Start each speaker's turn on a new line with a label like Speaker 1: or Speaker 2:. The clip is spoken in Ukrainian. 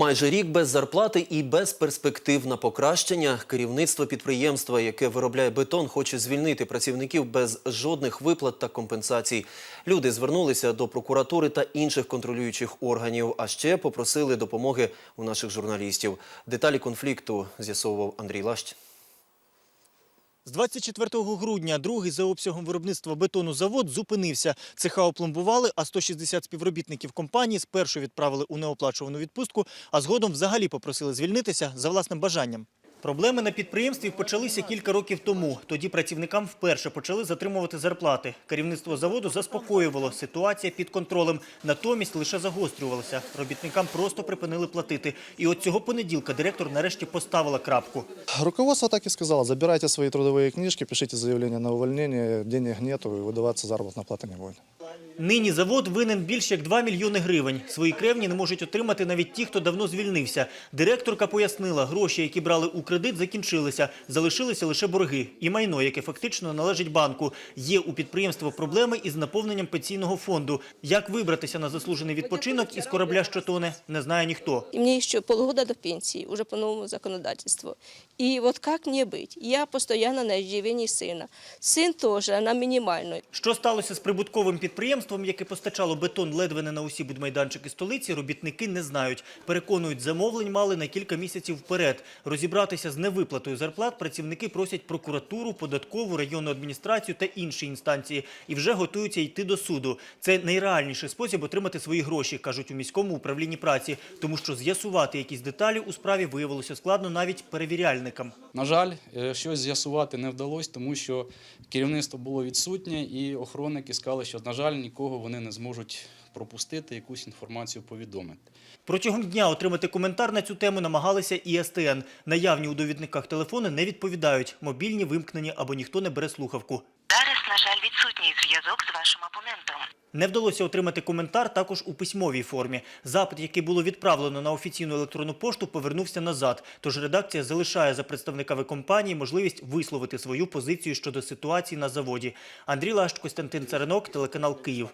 Speaker 1: Майже рік без зарплати і без перспектив на покращення. Керівництво підприємства, яке виробляє бетон, хоче звільнити працівників без жодних виплат та компенсацій. Люди звернулися до прокуратури та інших контролюючих органів, а ще попросили допомоги у наших журналістів. Деталі конфлікту з'ясовував Андрій Лащ.
Speaker 2: З 24 грудня другий за обсягом виробництва бетону завод зупинився. Цеха опломбували, а 160 співробітників компанії спершу відправили у неоплачувану відпустку, а згодом взагалі попросили звільнитися за власним бажанням. Проблеми на підприємстві почалися кілька років тому. Тоді працівникам вперше почали затримувати зарплати. Керівництво заводу заспокоювало, ситуація під контролем. Натомість лише загострювалася. Робітникам просто припинили платити. І от цього понеділка директор нарешті поставила крапку.
Speaker 3: Руководство так и сказало, забирайте свои трудовые книжки, пишите заявление на увольнение, денег нету и выдаваться заработная плата не будет.
Speaker 2: Нині завод винен більше як 2 мільйони гривень. Свої кревні не можуть отримати навіть ті, хто давно звільнився. Директорка пояснила, гроші, які брали у кредит, закінчилися. Залишилися лише борги і майно, яке фактично належить банку. Є у підприємства проблеми із наповненням пенсійного фонду. Як вибратися на заслужений відпочинок із корабля, що тоне, не знає ніхто.
Speaker 4: И мне еще полгода до пенсии, уже по новому законодательству. И вот как мне быть? Я постоянно на иждивении сына. Сын тоже на минимальной.
Speaker 2: Що сталося з прибутковим підприємством, Яке постачало бетон ледве не на усі будмайданчики столиці, робітники не знають. Переконують, замовлень мали на кілька місяців вперед. Розібратися з невиплатою зарплат працівники просять прокуратуру, податкову, районну адміністрацію та інші інстанції і вже готуються йти до суду. Це найреальніший спосіб отримати свої гроші, кажуть у міському управлінні праці, тому що з'ясувати якісь деталі у справі виявилося складно навіть перевіряльникам.
Speaker 5: На жаль, е, щось з'ясувати не вдалося, тому що керівництво було відсутнє, і охоронники сказали, що, на жаль, нікого вони не зможуть пропустити, якусь інформацію повідомити.
Speaker 2: Протягом дня отримати коментар на цю тему намагалися і СТН. Наявні у довідниках телефони не відповідають, мобільні вимкнені або ніхто не бере слухавку.
Speaker 6: На жаль, відсутній зв'язок з вашим опонентом.
Speaker 2: Не вдалося отримати коментар також у письмовій формі. Запит, який було відправлено на офіційну електронну пошту, повернувся назад. Тож редакція залишає за представниками компанії можливість висловити свою позицію щодо ситуації на заводі. Андрій Лаш, Костянтин Царинок, телеканал Київ.